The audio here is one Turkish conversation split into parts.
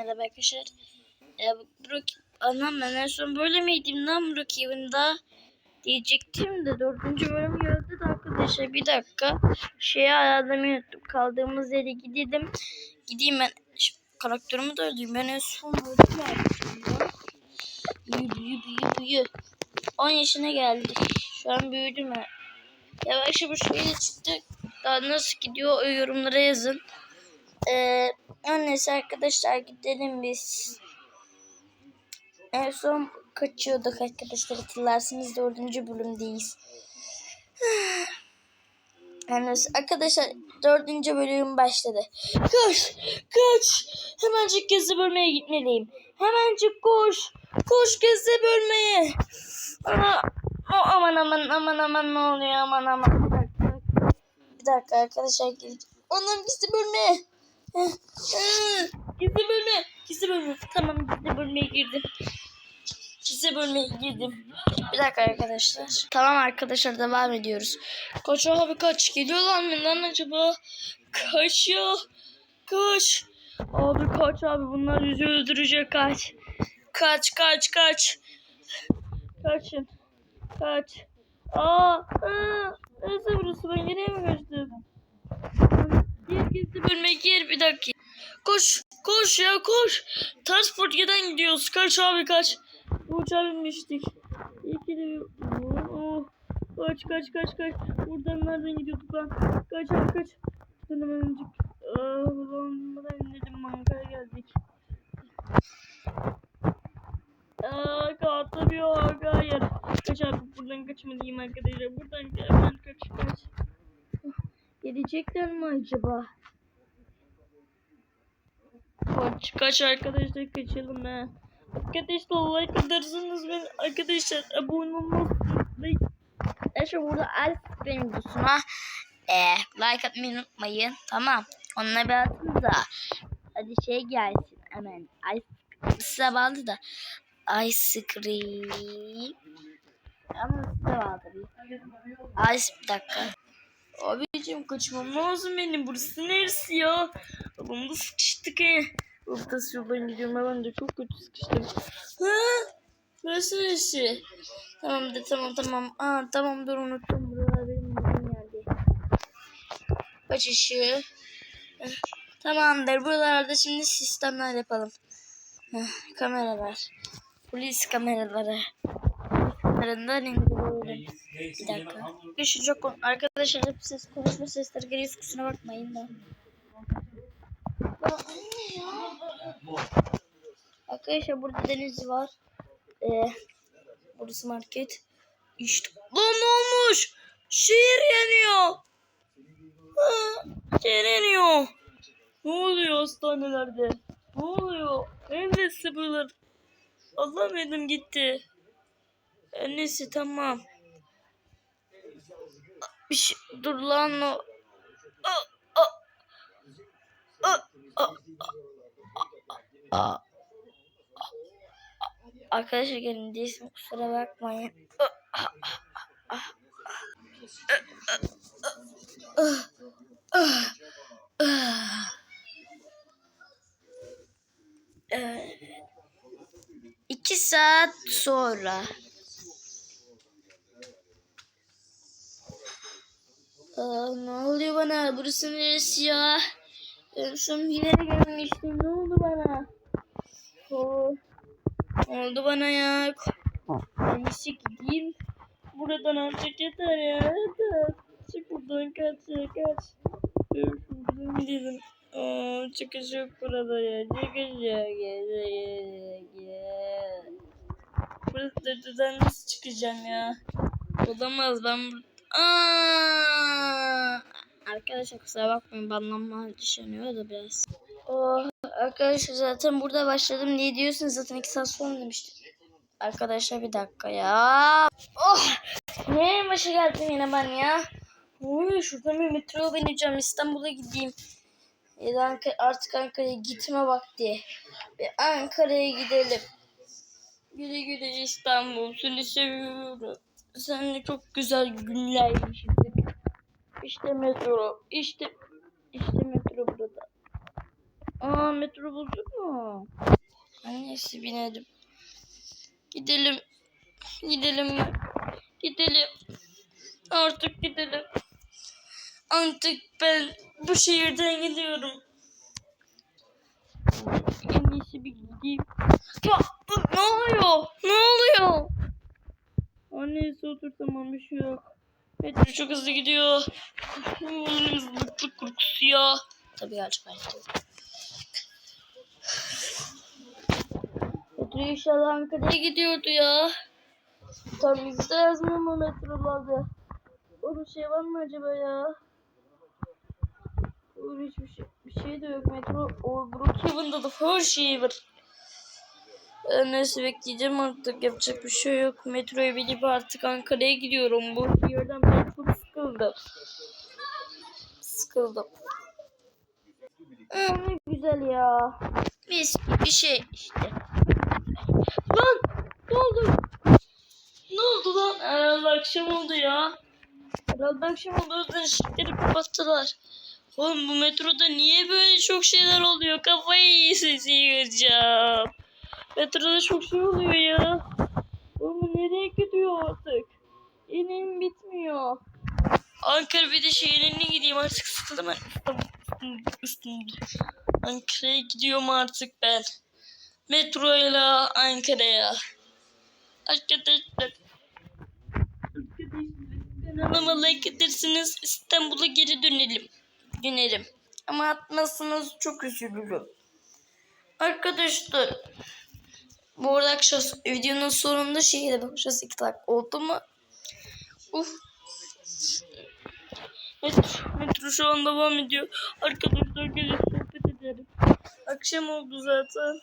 Merhaba arkadaşlar. Ee, Brook, anam ben en son böyle miydim lan Brookhaven'da? Diyecektim de dördüncü bölüm geldi de arkadaşlar bir dakika. Şeyi ayarlamayı unuttum. Kaldığımız yere gidelim. Gideyim ben. Şu karakterimi de öldüreyim. Ben en son öldüm ya. Büyü büyü büyü büyü. 10 yaşına geldik. Şu an büyüdüm ben. Yavaş yavaş şöyle çıktı. Daha nasıl gidiyor o yorumlara yazın. Ee, her neyse arkadaşlar gidelim biz. En son kaçıyorduk arkadaşlar hatırlarsınız dördüncü bölümdeyiz. Neyse arkadaşlar dördüncü bölüm başladı. Koş koş hemencik gezi bölmeye gitmeliyim. Hemencik koş koş gezi bölmeye. Aa, aman aman aman aman ne oluyor aman aman. Bir dakika, bir dakika arkadaşlar. Onların gizli bölmeye. Gizli bölme. Gizli bölme. Tamam gizli bölmeye girdim. Gizli bölmeye girdim. Bir dakika arkadaşlar. Tamam arkadaşlar devam ediyoruz. Koş abi kaç. Geliyorlar mı lan acaba? Kaç ya. Kaç. Abi kaç abi bunlar bizi öldürecek kaç. Kaç kaç kaç. Kaçın. Kaç. Aa, aa, neresi burası ben nereye mi kaçtım? Gir gizli bölme gir bir dakika. Koş koş ya koş. Transport giden gidiyoruz. Kaç abi kaç. Uçağa binmiştik. İyi ki de oh, Kaç kaç kaç kaç. Buradan nereden gidiyorduk lan? Kaç abi kaç. Buradan hemen öncük. Aa, buradan dedim bankaya geldik. Aa, kalkamıyor. Hayır. Kaç abi buradan kaçmalıyım arkadaşlar. Buradan hemen kaç kaç. Gelecekler mi acaba? Kaç kaç arkadaşlar kaçalım ha. Arkadaşlar like atarsınız ben arkadaşlar abone olmayı Arkadaşlar burada Alp benim videosuna e, like atmayı unutmayın. Tamam. Onunla bir atın da. Hadi şey gelsin hemen. Ice size bağlı da. Ice cream. Ama size bağlı. Ice bir dakika Abicim kaçmam lazım benim. Burası neresi ya? Babamda sıkıştık he. Burada şuradan gidiyorum. Ben de çok kötü sıkıştım. Ha? Burası neresi? Tamam da tamam tamam. Aa tamam dur unuttum. Buralar benim bildiğim yerde. Kaç ışığı. Heh, Tamamdır. Buralarda şimdi sistemler yapalım. Heh, kameralar. Polis kameraları. Kameralarından indirelim. Bir dakika. Şu çok arkadaşlar hep ses konuşma sesleri geliyor kusura bakmayın da. Arkadaşlar burada deniz var. Ee, burası market. İşte lan olmuş? Şehir yanıyor. Şehir yanıyor. Ne oluyor hastanelerde? Ne oluyor? Neresi buralar? Allah'ım elim gitti. Neyse tamam. Bir şey, dur lan o. Aa, aa. Aa, aa, aa, aa. Arkadaşlar gelin değilsin kusura bakmayın. Aa. Ee, İki saat sonra. Aa, ne oluyor bana? Burası neresi ya? En son yere gelmiştim. Ne oldu bana? Oo, ne oldu bana ya? En iyisi gideyim. Buradan artık yeter ya. Çık buradan kaç ya kaç. Buradan gidelim. Aa, çıkış yok burada ya. Çıkış yok. Çıkış yok. Buradan nasıl çıkacağım ya? Olamaz ben bur- Aa! Arkadaşlar kusura bakmayın banlanma düşünüyor da biraz. Oh, arkadaşlar zaten burada başladım. Niye diyorsunuz zaten iki saat sonra demiştim. Arkadaşlar bir dakika ya. Oh! Neye başa geldim yine ben ya? Ne oluyor? Şuradan bir metro bineceğim. İstanbul'a gideyim. Ya artık Ankara'ya gitme vakti. Bir Ankara'ya gidelim. Güle güle İstanbul. Seni seviyorum. Seninle çok güzel günler yaşadık. İşte metro. İşte işte metro burada. Aa metro bulduk mu? Neyse binelim. Gidelim. Gidelim. Gidelim. Artık gidelim. Artık ben bu şehirden gidiyorum. En iyisi bir gideyim. Ya, ne oluyor? Ne oluyor? O neyse otur tamam bir şey yok. Metro çok hızlı gidiyor. Zıplık korkusu ya. Tabii gerçekten gidiyor. Metro inşallah Ankara'ya gidiyordu ya. Tam bizde yazmıyor mu metrolarda? Orada şey var mı acaba ya? Orada hiçbir şey, bir şey de yok. Metro or Brookhaven'da da her şey var. Ee, neyse bekleyeceğim artık. Yapacak bir şey yok. Metroya binip artık Ankara'ya gidiyorum. Bu yerden ben çok sıkıldım. Sıkıldım. Ee, ne güzel ya. Mis bir şey işte. Lan! Ne oldu? Ne oldu lan? Herhalde akşam oldu ya. Herhalde akşam oldu. O yüzden ışıkları kapattılar. Oğlum bu metroda niye böyle çok şeyler oluyor? Kafayı yiyeceğim. Metroda çok şey oluyor ya. Oğlum nereye gidiyor artık? İnim bitmiyor. Ankara bir de şehrine gideyim artık sıkıldım ben. Ankara'ya gidiyorum artık ben. Metroyla Ankara'ya. Arkadaşlar. Kanalıma like ederseniz İstanbul'a geri dönelim. Dönerim. Ama atmazsanız çok üzülürüm. Arkadaşlar. Bu arada akşam videonun sonunda şeye bakacağız. İki dakika oldu mu? Uf. Metro, metro şu an devam ediyor. Arkadaşlar gelin sohbet edelim. Akşam oldu zaten.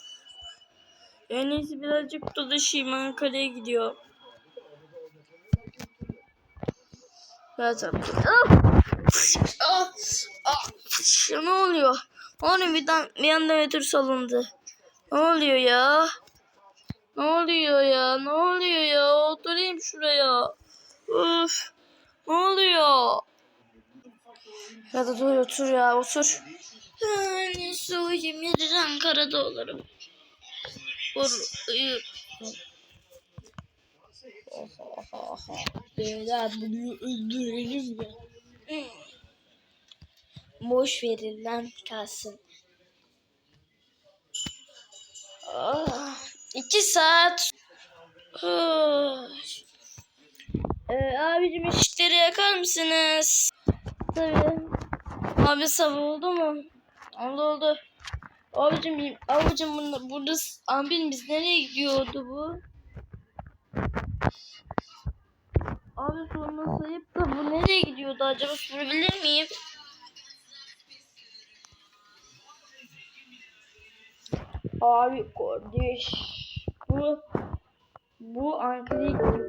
En iyisi birazcık dolaşayım. Ankara'ya gidiyor. Zaten. Ah! Ah! Ah! Ne oluyor? Onu bir, bir anda metro salındı. Ne oluyor ya? Ne oluyor ya? Ne oluyor ya? Oturayım şuraya. Üf. Ne oluyor? Ya da dur otur ya otur. Yani soğuyayım yarın Ankara'da olurum. Or uyur. Beyler bunu öldürelim ya. Boş verin lan kalsın. Ah, iki saat. Ah. Ee, abicim ışıkları yakar mısınız? Tabii. Abi sabah oldu mu? Oldu oldu. Abicim, abicim burada, burada abim biz nereye gidiyordu bu? Abi sorma sayıp da bu nereye gidiyordu acaba sorabilir miyim? Abi kardeş bu bu Ankara'ya gidiyor.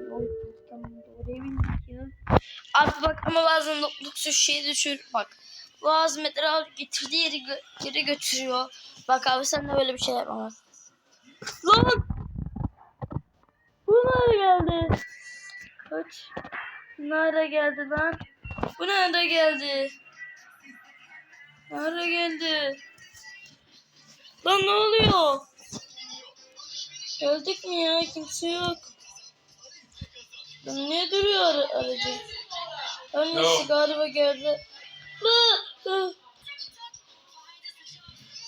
Doğru bindik ya. Abi bak ama bazen lüksüz şey düşür bak. Bu azmetleri abi getirdiği yeri gö geri götürüyor. Bak abi sen de böyle bir şey yapamazsın. Lan! Bu nereye geldi? Kaç? Nerede geldi lan? Bu nerede geldi? Nerede geldi? Lan ne oluyor? Geldik mi ya? Kimse yok. Lan niye duruyor ara- aracı? Annesi galiba geldi.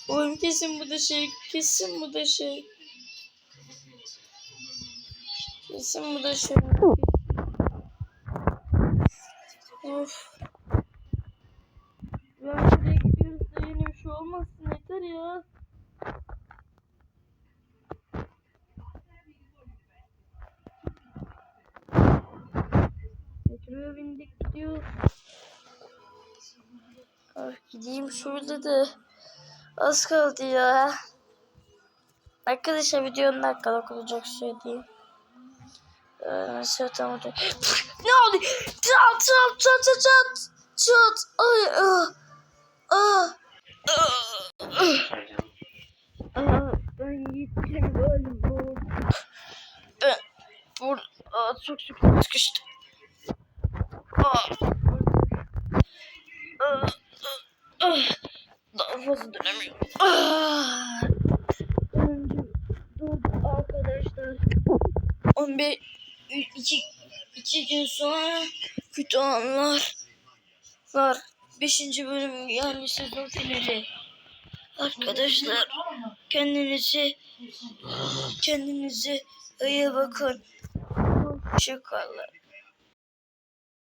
Oğlum kesin bu da şey. Kesin bu da şey. Kesin bu da şey. Of. Ben buraya gidiyoruz da yine bir şey olmasın yeter ya. Metroya bindik gidiyoruz. Ah, gideyim şurada da az kaldı ya. Arkadaşlar videonun dakikalık olacak söyleyeyim. Ee, mesela tam ne oldu? Çat çat çat çat çat çat. Ay ah ah. ah, ah. Ben gittim. Ben burada aa, çok çok sıkıştım. Be iki, iki gün sonra kötü anlar var. Beşinci bölüm yani sezon finali. Arkadaşlar kendinizi kendinize iyi bakın. Hoşçakalın.